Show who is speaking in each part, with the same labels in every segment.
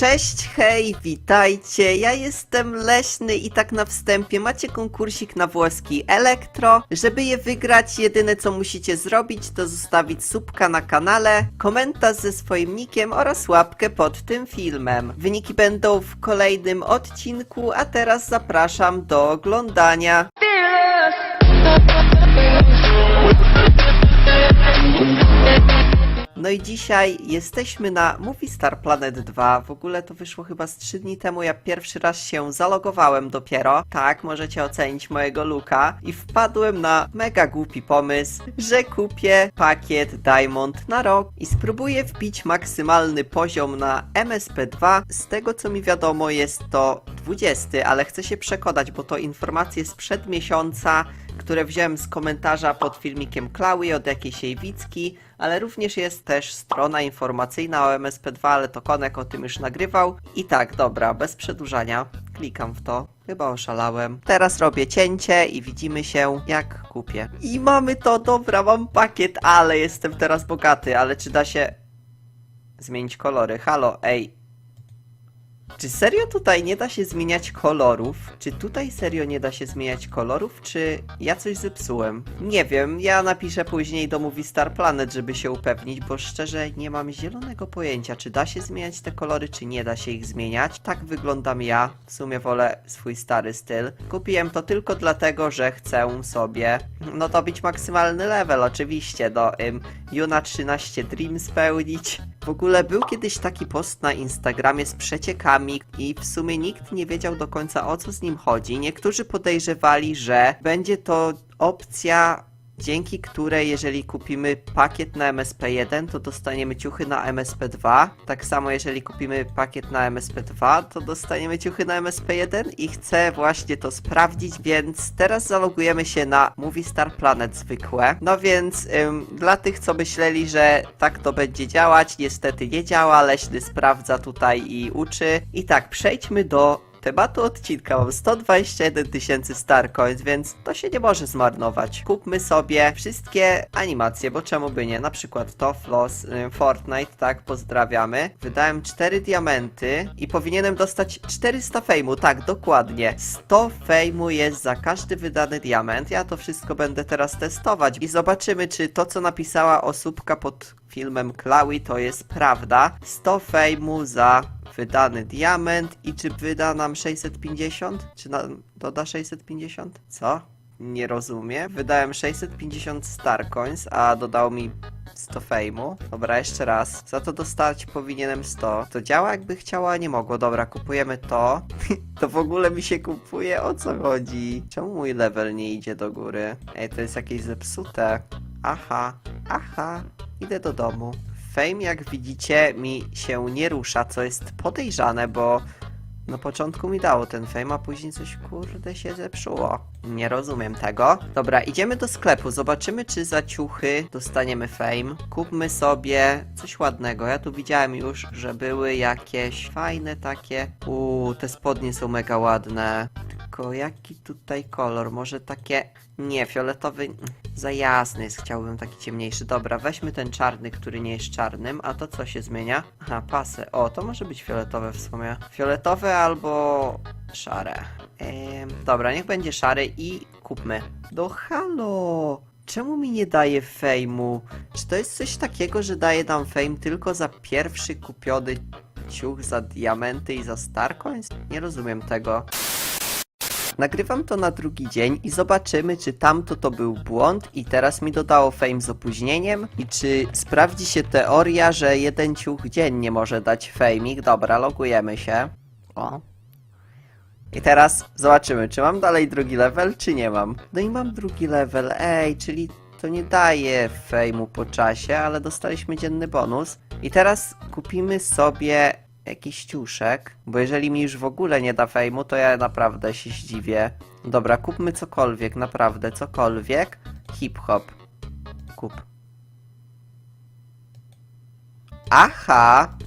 Speaker 1: Cześć, hej, witajcie, ja jestem Leśny i tak na wstępie macie konkursik na włoski Elektro. Żeby je wygrać, jedyne co musicie zrobić to zostawić subka na kanale, komentarz ze swoim nickiem oraz łapkę pod tym filmem. Wyniki będą w kolejnym odcinku, a teraz zapraszam do oglądania. No i dzisiaj jesteśmy na Movie Star Planet 2. W ogóle to wyszło chyba z 3 dni temu. Ja pierwszy raz się zalogowałem dopiero. Tak, możecie ocenić mojego looka. I wpadłem na mega głupi pomysł, że kupię pakiet Diamond na rok i spróbuję wbić maksymalny poziom na MSP2. Z tego co mi wiadomo jest to 20, ale chcę się przekonać, bo to informacje sprzed miesiąca które wziąłem z komentarza pod filmikiem Klały od jakiejś Jejwicki, ale również jest też strona informacyjna o MSP2, ale to Konek o tym już nagrywał. I tak, dobra, bez przedłużania, klikam w to. Chyba oszalałem. Teraz robię cięcie i widzimy się jak kupię. I mamy to, dobra, mam pakiet, ale jestem teraz bogaty, ale czy da się zmienić kolory? Halo, ej, czy serio tutaj nie da się zmieniać kolorów? Czy tutaj serio nie da się zmieniać kolorów? Czy ja coś zepsułem? Nie wiem, ja napiszę później do Movie Star Planet, żeby się upewnić, bo szczerze nie mam zielonego pojęcia, czy da się zmieniać te kolory, czy nie da się ich zmieniać. Tak wyglądam ja, w sumie wolę swój stary styl. Kupiłem to tylko dlatego, że chcę sobie, no dobić maksymalny level, oczywiście, do ym, Juna 13 Dream spełnić. W ogóle był kiedyś taki post na Instagramie z przeciekami i w sumie nikt nie wiedział do końca o co z nim chodzi. Niektórzy podejrzewali, że będzie to opcja dzięki której jeżeli kupimy pakiet na MSP1, to dostaniemy ciuchy na MSP2. Tak samo jeżeli kupimy pakiet na MSP2, to dostaniemy ciuchy na MSP1 i chcę właśnie to sprawdzić, więc teraz zalogujemy się na Movie Star Planet zwykłe. No więc ym, dla tych, co myśleli, że tak to będzie działać, niestety nie działa. Leśny sprawdza tutaj i uczy. I tak, przejdźmy do tematu odcinka mam 121 tysięcy Starcoins, więc to się nie może zmarnować. Kupmy sobie wszystkie animacje, bo czemu by nie? Na przykład to, Floss, y, Fortnite, tak, pozdrawiamy. Wydałem 4 diamenty i powinienem dostać 400 fejmu, tak, dokładnie. 100 fejmu jest za każdy wydany diament. Ja to wszystko będę teraz testować i zobaczymy, czy to, co napisała osóbka pod filmem Klaui, to jest prawda. 100 fejmu za wydany diament i czy wyda nam 650? Czy nam doda 650? Co? Nie rozumiem. Wydałem 650 Starcoins, a dodał mi 100 fejmu. Dobra, jeszcze raz. Za to dostać powinienem 100. To działa jakby chciała, nie mogło. Dobra, kupujemy to. to w ogóle mi się kupuje, o co chodzi? Czemu mój level nie idzie do góry? Ej, to jest jakieś zepsute. Aha, aha. Idę do domu. Fame, jak widzicie, mi się nie rusza, co jest podejrzane, bo na początku mi dało ten fame, a później coś kurde się zepsuło. Nie rozumiem tego. Dobra, idziemy do sklepu, zobaczymy czy za ciuchy dostaniemy fame. Kupmy sobie coś ładnego. Ja tu widziałem już, że były jakieś fajne takie. Uuu, te spodnie są mega ładne. Tylko jaki tutaj kolor? Może takie... Nie, fioletowy... Za jasny jest, chciałbym taki ciemniejszy. Dobra, weźmy ten czarny, który nie jest czarnym. A to co się zmienia? Aha, pasy. O, to może być fioletowe w sumie. Fioletowe albo szare. Ehm, dobra, niech będzie szary i kupmy. No halo! Czemu mi nie daje fejmu? Czy to jest coś takiego, że daje nam fame tylko za pierwszy kupiony ciuch, za diamenty i za Starcoins? Nie rozumiem tego. Nagrywam to na drugi dzień i zobaczymy, czy tamto to był błąd i teraz mi dodało fame z opóźnieniem i czy sprawdzi się teoria, że jeden ciuch dziennie może dać fejmik. Dobra, logujemy się. O. I teraz zobaczymy, czy mam dalej drugi level, czy nie mam. No i mam drugi level, ej, czyli to nie daje fejmu po czasie, ale dostaliśmy dzienny bonus. I teraz kupimy sobie jakiś ciuszek, bo jeżeli mi już w ogóle nie da fejmu, to ja naprawdę się zdziwię. Dobra, kupmy cokolwiek, naprawdę, cokolwiek. Hip-hop. Kup. Aha!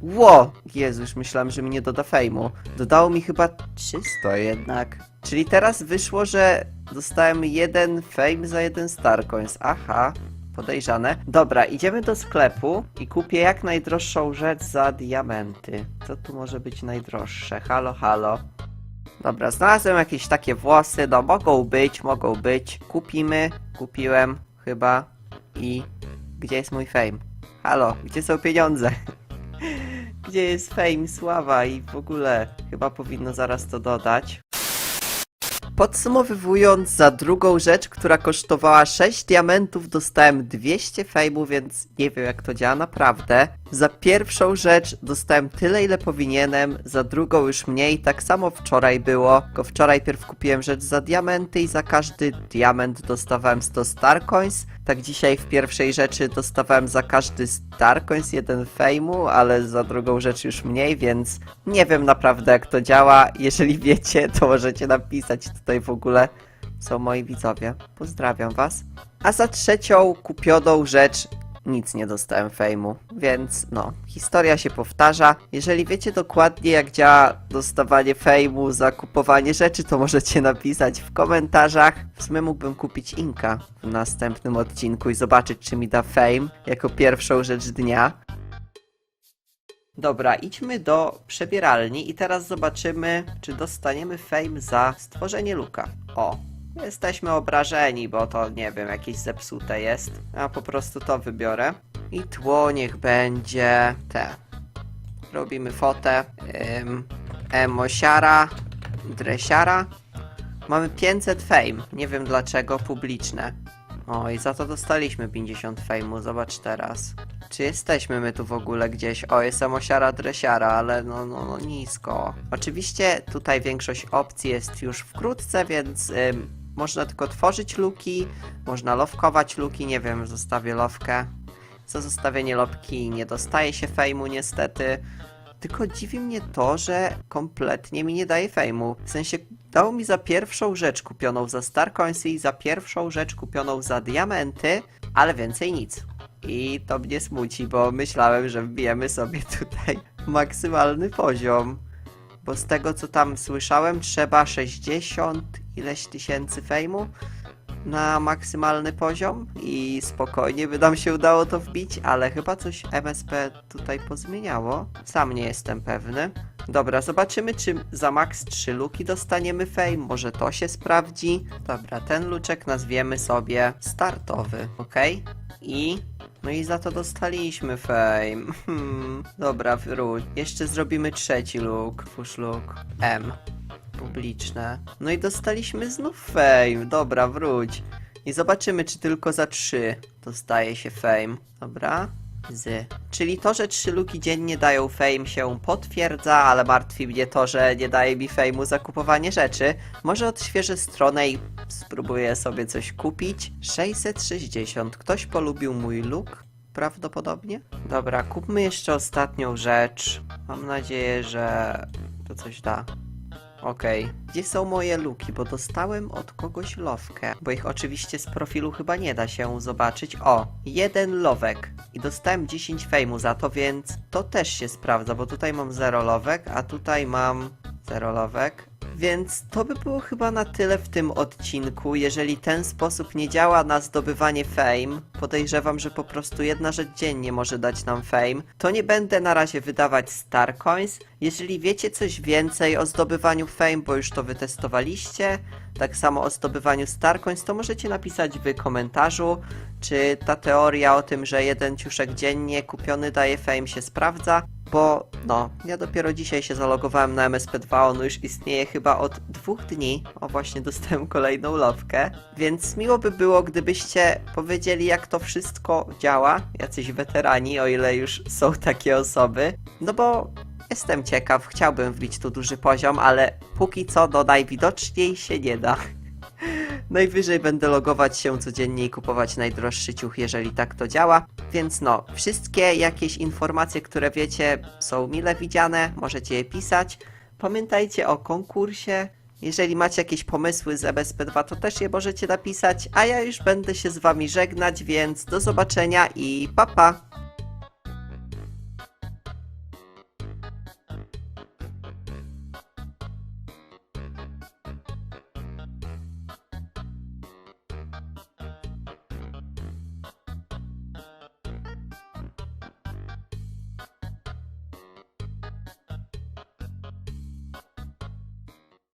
Speaker 1: Ło! Jezu, już myślałem, że mi nie doda fejmu. Dodało mi chyba 300 jednak. Czyli teraz wyszło, że dostałem jeden fame za jeden Starcoins. Aha. Podejrzane. Dobra, idziemy do sklepu i kupię jak najdroższą rzecz za diamenty. Co tu może być najdroższe? Halo, halo. Dobra, znalazłem jakieś takie włosy, no mogą być, mogą być. Kupimy, kupiłem chyba i... Gdzie jest mój fame? Halo, gdzie są pieniądze? Gdzie jest fame, sława i w ogóle chyba powinno zaraz to dodać. Podsumowując, za drugą rzecz, która kosztowała 6 diamentów, dostałem 200 fejmu, więc nie wiem jak to działa naprawdę. Za pierwszą rzecz dostałem tyle, ile powinienem, za drugą już mniej, tak samo wczoraj było. Tylko wczoraj pierw kupiłem rzecz za diamenty i za każdy diament dostawałem 100 star coins. Tak dzisiaj w pierwszej rzeczy dostawałem za każdy star coins jeden fejmu, ale za drugą rzecz już mniej, więc nie wiem naprawdę jak to działa. Jeżeli wiecie, to możecie napisać tutaj w ogóle. Są moi widzowie. Pozdrawiam was. A za trzecią kupioną rzecz nic nie dostałem fejmu, więc no, historia się powtarza. Jeżeli wiecie dokładnie jak działa dostawanie fejmu za kupowanie rzeczy, to możecie napisać w komentarzach. W sumie mógłbym kupić Inka w następnym odcinku i zobaczyć czy mi da fame jako pierwszą rzecz dnia. Dobra, idźmy do przebieralni i teraz zobaczymy, czy dostaniemy fame za stworzenie luka. O, jesteśmy obrażeni, bo to nie wiem, jakieś zepsute jest. A po prostu to wybiorę. I tło niech będzie te. Robimy fotę. Ym, emosiara, dresiara. Mamy 500 fame. Nie wiem dlaczego, publiczne. O, i za to dostaliśmy 50 fejmu, zobacz teraz. Czy jesteśmy my tu w ogóle gdzieś? O, jest emosiara dresiara, ale no, no, no nisko. Oczywiście tutaj większość opcji jest już wkrótce, więc ym, można tylko tworzyć luki, można lowkować luki, nie wiem, zostawię lowkę. Za zostawienie lopki nie dostaje się fejmu niestety. Tylko dziwi mnie to, że kompletnie mi nie daje fejmu. W sensie dał mi za pierwszą rzecz kupioną za Star Coinsy i za pierwszą rzecz kupioną za diamenty, ale więcej nic. I to mnie smuci, bo myślałem, że wbijemy sobie tutaj maksymalny poziom. Bo z tego co tam słyszałem, trzeba 60 ileś tysięcy fejmu na maksymalny poziom i spokojnie by nam się udało to wbić, ale chyba coś MSP tutaj pozmieniało. Sam nie jestem pewny. Dobra, zobaczymy czy za max 3 luki dostaniemy fame, może to się sprawdzi. Dobra, ten luczek nazwiemy sobie startowy, ok? I... No i za to dostaliśmy fame. Hmm, dobra, wróć. Jeszcze zrobimy trzeci look. Push look. M publiczne. No i dostaliśmy znów fame. Dobra, wróć. I zobaczymy, czy tylko za 3 dostaje się fame. Dobra. Z. Czyli to, że 3 luki dziennie dają fame się potwierdza, ale martwi mnie to, że nie daje mi fame'u za kupowanie rzeczy. Może odświeżę stronę i spróbuję sobie coś kupić. 660. Ktoś polubił mój look? Prawdopodobnie. Dobra, kupmy jeszcze ostatnią rzecz. Mam nadzieję, że to coś da. Okej. Gdzie są moje luki? Bo dostałem od kogoś lowkę. Bo ich oczywiście z profilu chyba nie da się zobaczyć. O, jeden lowek. I dostałem 10 fejmu za to, więc to też się sprawdza, bo tutaj mam 0 lowek, a tutaj mam 0 lowek. Więc to by było chyba na tyle w tym odcinku. Jeżeli ten sposób nie działa na zdobywanie fame, podejrzewam, że po prostu jedna rzecz dziennie może dać nam fame, to nie będę na razie wydawać star coins. Jeżeli wiecie coś więcej o zdobywaniu fame, bo już to wytestowaliście, tak samo o zdobywaniu star coins, to możecie napisać w komentarzu, czy ta teoria o tym, że jeden ciuszek dziennie kupiony daje fame się sprawdza. Bo no, ja dopiero dzisiaj się zalogowałem na MSP2, on już istnieje chyba od dwóch dni. O, właśnie dostałem kolejną lowkę. Więc miło by było, gdybyście powiedzieli, jak to wszystko działa, jacyś weterani, o ile już są takie osoby. No bo jestem ciekaw, chciałbym wbić tu duży poziom, ale póki co do najwidoczniej się nie da. Najwyżej będę logować się codziennie i kupować najdroższy ciuch, jeżeli tak to działa. Więc no, wszystkie jakieś informacje, które wiecie, są mile widziane, możecie je pisać. Pamiętajcie o konkursie. Jeżeli macie jakieś pomysły z MSP2, to też je możecie napisać, a ja już będę się z wami żegnać, więc do zobaczenia i pa pa!